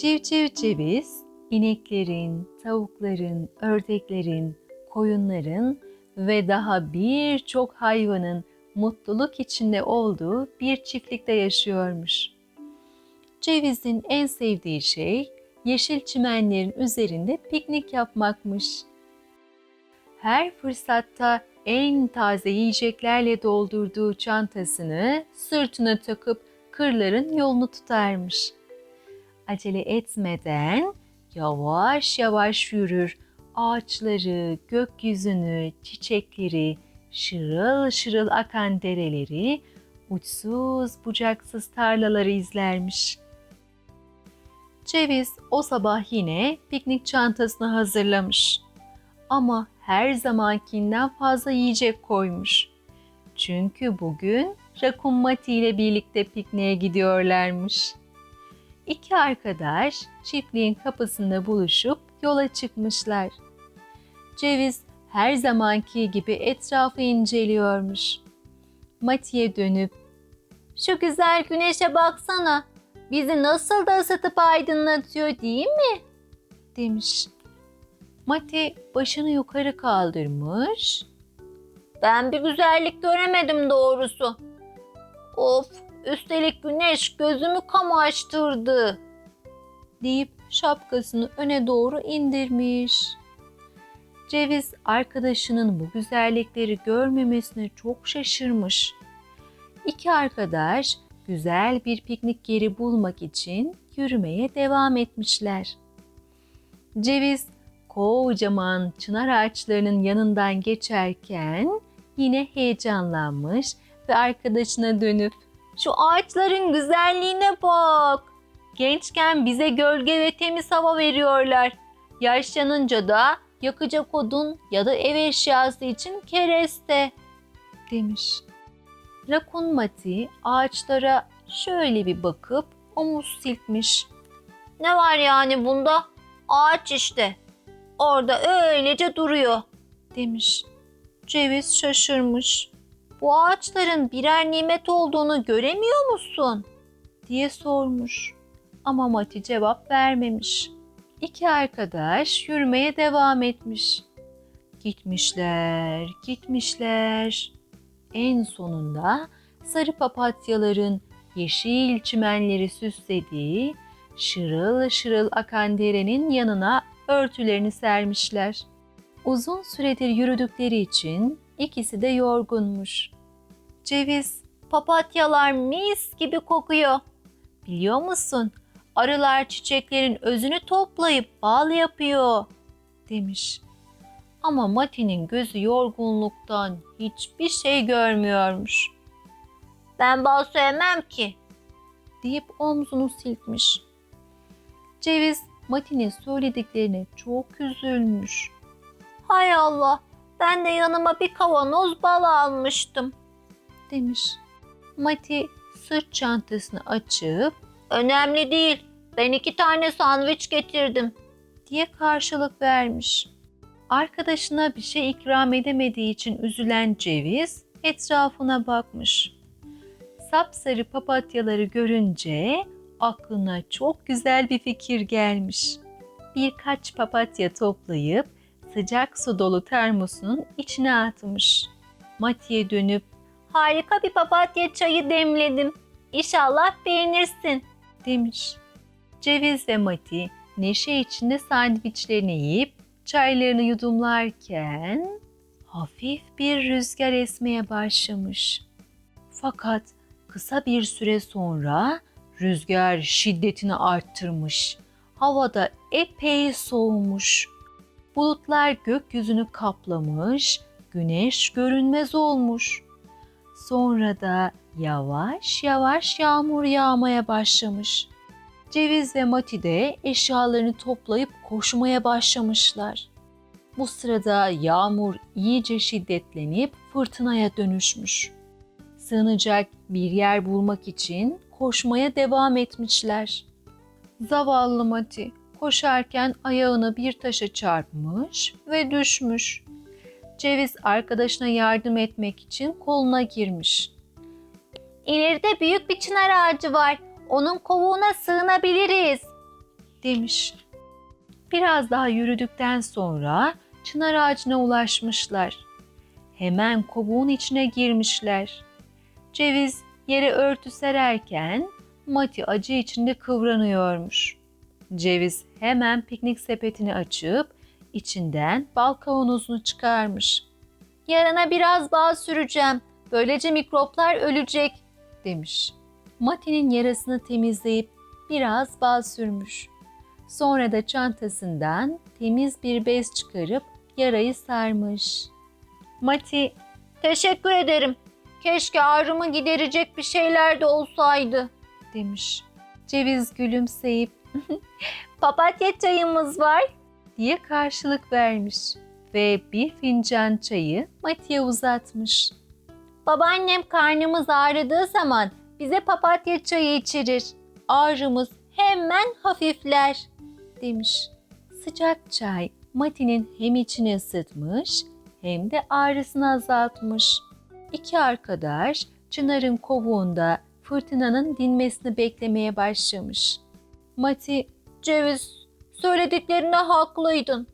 Civciv ceviz, ineklerin, tavukların, ördeklerin, koyunların ve daha birçok hayvanın mutluluk içinde olduğu bir çiftlikte yaşıyormuş. Cevizin en sevdiği şey yeşil çimenlerin üzerinde piknik yapmakmış. Her fırsatta en taze yiyeceklerle doldurduğu çantasını sırtına takıp kırların yolunu tutarmış. Acele etmeden yavaş yavaş yürür. Ağaçları, gökyüzünü, çiçekleri, şırıl şırıl akan dereleri, uçsuz bucaksız tarlaları izlermiş. Ceviz o sabah yine piknik çantasını hazırlamış. Ama her zamankinden fazla yiyecek koymuş. Çünkü bugün Rakun Mati ile birlikte pikniğe gidiyorlarmış. İki arkadaş çiftliğin kapısında buluşup yola çıkmışlar. Ceviz her zamanki gibi etrafı inceliyormuş. Mati'ye dönüp Şu güzel güneşe baksana. Bizi nasıl da ısıtıp aydınlatıyor değil mi? demiş. Mati başını yukarı kaldırmış. Ben bir güzellik göremedim doğrusu. Of, üstelik güneş gözümü kamaştırdı. deyip şapkasını öne doğru indirmiş. Ceviz arkadaşının bu güzellikleri görmemesine çok şaşırmış. İki arkadaş güzel bir piknik yeri bulmak için yürümeye devam etmişler. Ceviz kocaman çınar ağaçlarının yanından geçerken yine heyecanlanmış ve arkadaşına dönüp Şu ağaçların güzelliğine bak. Gençken bize gölge ve temiz hava veriyorlar. Yaşlanınca da yakacak odun ya da ev eşyası için kereste demiş. Rakun Mati ağaçlara şöyle bir bakıp omuz silkmiş Ne var yani bunda? Ağaç işte. Orada öylece duruyor. demiş. Ceviz şaşırmış Bu ağaçların birer nimet olduğunu göremiyor musun? diye sormuş. Ama Mati cevap vermemiş. İki arkadaş yürümeye devam etmiş. Gitmişler, gitmişler. En sonunda sarı papatyaların yeşil çimenleri süslediği şırıl şırıl akan derenin yanına örtülerini sermişler. Uzun süredir yürüdükleri için ikisi de yorgunmuş. Ceviz, Papatyalar mis gibi kokuyor. biliyor musun? Arılar çiçeklerin özünü toplayıp bal yapıyor, demiş. Ama Mati'nin gözü yorgunluktan hiçbir şey görmüyormuş, Ben bal sevmem ki. deyip omzunu silkmiş. Ceviz, Mati'nin söylediklerine çok üzülmüş. Hay Allah, ben de yanıma bir kavanoz bal almıştım. demiş. Mati sırt çantasını açıp Önemli değil. Ben iki tane sandviç getirdim. diye karşılık vermiş. Arkadaşına bir şey ikram edemediği için üzülen Ceviz etrafına bakmış. Sapsarı papatyaları görünce aklına çok güzel bir fikir gelmiş. Birkaç papatya toplayıp sıcak su dolu termosunun içine atmış. Mati'ye dönüp Harika bir papatya çayı demledim. İnşallah beğenirsin. demiş. Ceviz ve Mati neşe içinde sandviçlerini yiyip çaylarını yudumlarken hafif bir rüzgar esmeye başlamış. Fakat kısa bir süre sonra rüzgar şiddetini arttırmış. Havada epey soğumuş. Bulutlar gökyüzünü kaplamış, güneş görünmez olmuş. Sonra da yavaş yavaş yağmur yağmaya başlamış. Ceviz ve Mati de eşyalarını toplayıp koşmaya başlamışlar. Bu sırada yağmur iyice şiddetlenip fırtınaya dönüşmüş. Sığınacak bir yer bulmak için koşmaya devam etmişler. Zavallı Mati koşarken ayağını bir taşa çarpmış ve düşmüş. Ceviz arkadaşına yardım etmek için koluna girmiş. İleride büyük bir çınar ağacı var. Onun kovuğuna sığınabiliriz. demiş. Biraz daha yürüdükten sonra çınar ağacına ulaşmışlar. Hemen kovuğun içine girmişler. Ceviz yere örtü sererken Mati acı içinde kıvranıyormuş. Ceviz hemen piknik sepetini açıp içinden bal kavanozunu çıkarmış. Yarana biraz bal süreceğim. Böylece mikroplar ölecek. demiş. Mati'nin yarasını temizleyip biraz bal sürmüş. Sonra da çantasından temiz bir bez çıkarıp yarayı sarmış. Mati Teşekkür ederim. Keşke ağrımı giderecek bir şeyler de olsaydı. demiş. Ceviz gülümseyip Papatya çayımız var. diye karşılık vermiş ve bir fincan çayı Mati'ye uzatmış. Babaannem karnımız ağrıdığı zaman bize papatya çayı içirir. Ağrımız hemen hafifler. demiş. Sıcak çay Mati'nin hem içini ısıtmış hem de ağrısını azaltmış. İki arkadaş Çınar'ın kovuğunda fırtınanın dinmesini beklemeye başlamış. Mati Ceviz, söylediklerine haklıydın.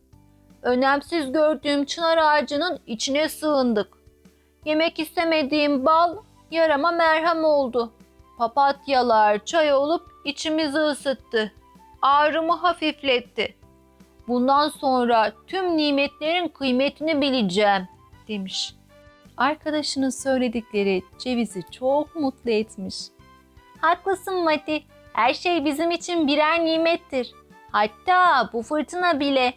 Önemsiz gördüğüm çınar ağacının içine sığındık. Yemek istemediğim bal yarama merhem oldu. Papatyalar çay olup içimizi ısıttı. Ağrımı hafifletti. Bundan sonra tüm nimetlerin kıymetini bileceğim. demiş. Arkadaşının söyledikleri Ceviz'i çok mutlu etmiş. Haklısın Mati. Her şey bizim için birer nimettir. Hatta bu fırtına bile.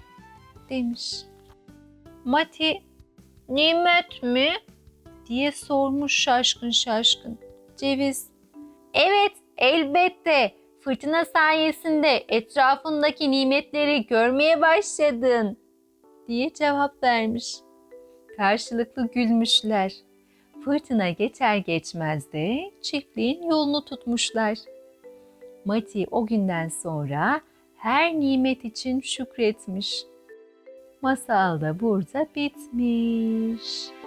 demiş. Mati Nimet mi? diye sormuş şaşkın şaşkın. Ceviz Evet, elbette. Fırtına sayesinde etrafındaki nimetleri görmeye başladın. diye cevap vermiş. Karşılıklı gülmüşler. Fırtına geçer geçmez de çiftliğin yolunu tutmuşlar. Mati o günden sonra her nimet için şükretmiş. Masal da burada bitmiş.